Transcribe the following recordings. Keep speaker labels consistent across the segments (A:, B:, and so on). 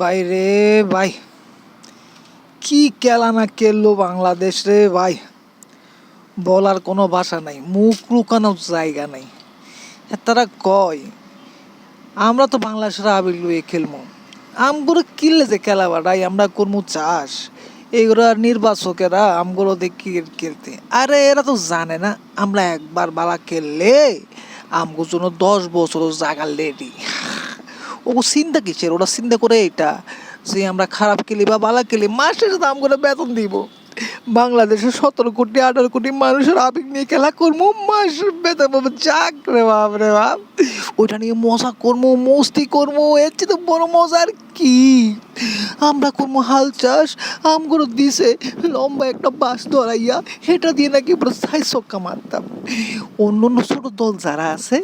A: ভাই রে ভাই, কি খেলা না খেললো বাংলাদেশ রে ভাই। বলার কোনো ভাষা নাই, মুখ লুকানোর জায়গা নাই। তারা কয়, আমরা তো বাংলাদেশের আবির লুয়ে খেলব আমগুলো কিনলে যে খেলা বাড়াই, আমরা করব চাষ। এইগুলো আর নির্বাচকেরা আমগুলো ক্রিকেট খেলতে আরে এরা তো জানে না, আমরা একবার বালা খেললে আমগুলোর জন্য দশ বছর জাগার লেডি। ও চিন্তা কিসের? ওরা চিন্তা করে এটা। যে আমরা খারাপ খেলি বা বালা খেলি মাসের দাম করে বেতন দিব। বাংলাদেশের সতেরো কোটি, আঠারো কোটি মানুষের আবেগ নিয়ে খেলা করব মাসের বেতন পাবো যাক রে বাপ রে বাপ। ওইটা নিয়ে মজা করব, মস্তি করব, এর চেয়ে তো বড় মজার কি? আমরা করব হাল চাষ, আমগুলো দিছে, লম্বা একটা বাস ধরাইয়া সেটা দিয়ে নাকি পুরো সাই সক্কা মারতাম। অন্য অন্য ছোটো দল যারা আছে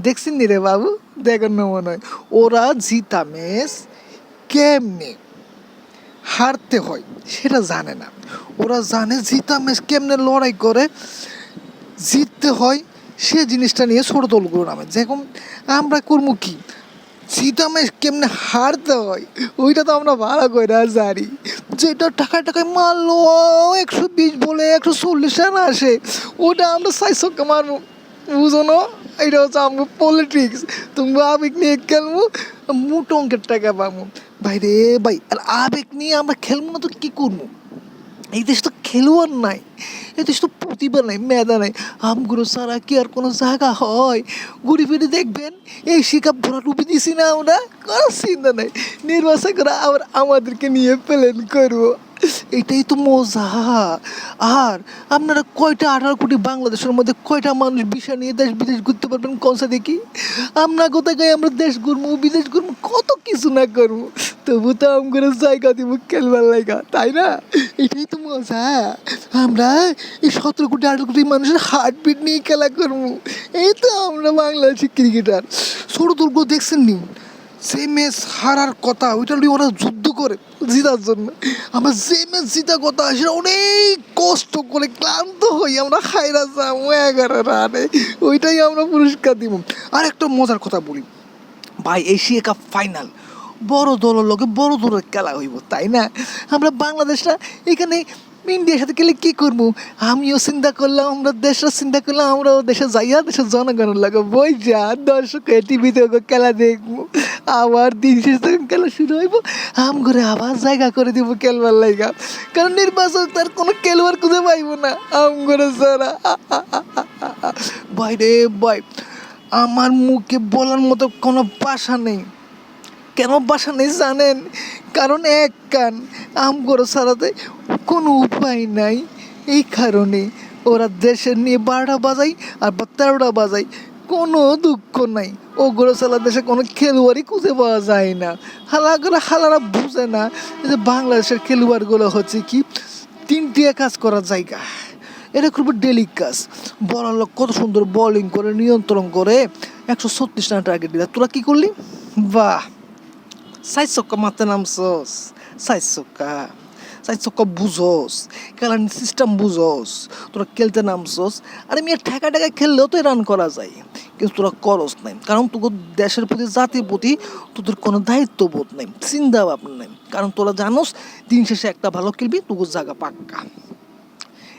A: দেখছেন রে বাবু? দেখার না মনে হয়। ওরা জিতা ম্যাচ কেমনে? হারতে হয়, সেটা জানে না। ওরা জানে জিতা ম্যাচ কেমনে লড়াই করে। জিততে হয়, সে জিনিসটা নিয়ে ছোট দলগুলো নামে। যেরকম আমরা করব কি? জিতা ম্যাচ কেমনে হারতে হয়, ওইটা তো আমরা ভালো করে জানি। যেটা টাকায় টাকায় মারলো একশো বিশ বলে একশো চল্লিশ রান আসে, ওটা আমরা সাইসকে মারবো। বুঝো না? এটা হচ্ছে আমার পলিটিক্স তুমি আবেগ নিয়ে খেলব মোটো অঙ্কের টাকা পাবো। ভাই রে ভাই, আর আবেগ নিয়ে আমরা খেলব না তো কী করব? এই দেশ তো খেলোয়াড় নাই, এই দেশ তো প্রতিভা নাই, মেধা নাই। আমগুলো ছাড়া কি আর কোনো জায়গা হয়? ঘুরে ফিরে দেখবেন, এই শিকাপ ভরা টুপি দিছি না আমরা, কোনো চিন্তা নাই। নির্বাচন করে আবার আমাদেরকে নিয়ে প্ল্যান করব। এটাই তো মজা। আর আপনারা কয়টা আঠারো কোটি বাংলাদেশের মধ্যে কয়টা মানুষ বিষয় নিয়ে দেশ বিদেশ ঘুরতে পারবেন? কনসা দেখি আমরা কোথায় গায়ে আমরা দেশ ঘুরবো, বিদেশ ঘুরবো? কত কিছু না করব। তবু তো আমগুলো জায়গা দিব খেলবার লাগা, তাই না? এটাই তো মজা। আমরা এই সতেরো কোটি, আঠারো কোটি মানুষের হার্ট হার্টবিট নিয়ে খেলা করব। এই তো আমরা বাংলাদেশি ক্রিকেটার ছোট দুর্গ দেখছেন নি সে ম্যাচ হারার কথা, ওইটা ওরা যুদ্ধ করে জিতার জন্য। আমরা যে ম্যাচ জিতা কথা সেটা অনেক কষ্ট করে ক্লান্ত হই, আমরা হাইরা যাব এগারো রানে ওইটাই আমরা পুরস্কার দিব। আর একটা মজার কথা বলি। ভাই, এশিয়া কাপ ফাইনাল বড় দলের লোকে বড় দলের খেলা হইব, তাই না? আমরা বাংলাদেশটা এখানে ইন্ডিয়ার সাথে খেলে কী করব? আমিও চিন্তা করলাম, আমরা দেশের চিন্তা করলাম, আমরাও দেশে যাইয়া দেশের জনগণের লাগে বই যা দর্শক টিভিতে খেলা দেখব। আবার দিন শেষে খেলা শুরু হইব। আম করে আবার জায়গা করে দিব খেলবার লাইগা। কারণ নির্বাচন তার কোনো খেলোয়াড় খুঁজে পাইব না। আম করে সারা। ভাই রে ভাই আমার মুখে বলার মতো কোনো বাসা নেই। কেন বাসা নেই জানেন? কারণ এক কান আম গরো ছাড়াতে কোনো উপায় নাই। এই কারণে ওরা দেশের নিয়ে বারোটা বাজাই আর তেরোটা বাজাই। কোনো দুঃখ নাই। ও গরুশালা দেশে কোনো খেলোয়াড়ই খুঁজে পাওয়া যায় না। হালা করে হালারা বুঝে না যে বাংলাদেশের খেলোয়াড়গুলো হচ্ছে কি তিনটিয়া কাজ করার জায়গা। এটা খুব ডেলি কাজ। বলার লোক কত সুন্দর বোলিং করে, নিয়ন্ত্রণ করে, একশো ছত্রিশ রান টার্গেট দিলা। তোরা কী করলি? বাহ! সাইজ চক্কা মারতে নামছস। সাইজ চক্কা সাইজ চক্কা বুঝোস, খেলার সিস্টেম বুঝোস, তোরা খেলতে নামছস। আরে মেয়ে, ঠেকা ঠেকা খেললেও তো রান করা যায়। কিন্তু তোরা করস নাই, কারণ তোকে দেশের প্রতি, জাতির প্রতি তোদের কোনো দায়িত্ববোধ নেই চিন্তা ভাবনা নেই। কারণ তোরা জানোস, দিন শেষে একটা ভালো খেলবি, তোকে জায়গা পাক্কা।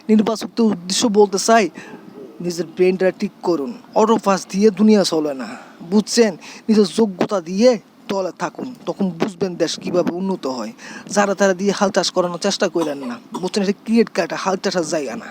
A: নির্বাচক তো উদ্দেশ্য বলতে চাই, নিজের ব্রেনটা ঠিক করুন। অটো পাস দিয়ে দুনিয়া চলে না, বুঝছেন? নিজের যোগ্যতা দিয়ে দলে থাকুন, তখন বুঝবেন দেশ কীভাবে উন্নত হয়। যারা তারা দিয়ে হাল চাষ করানোর চেষ্টা করেন না, বুঝছেন? এটা ক্রিয়েট কাটা, হাল চাষের জায়গা না।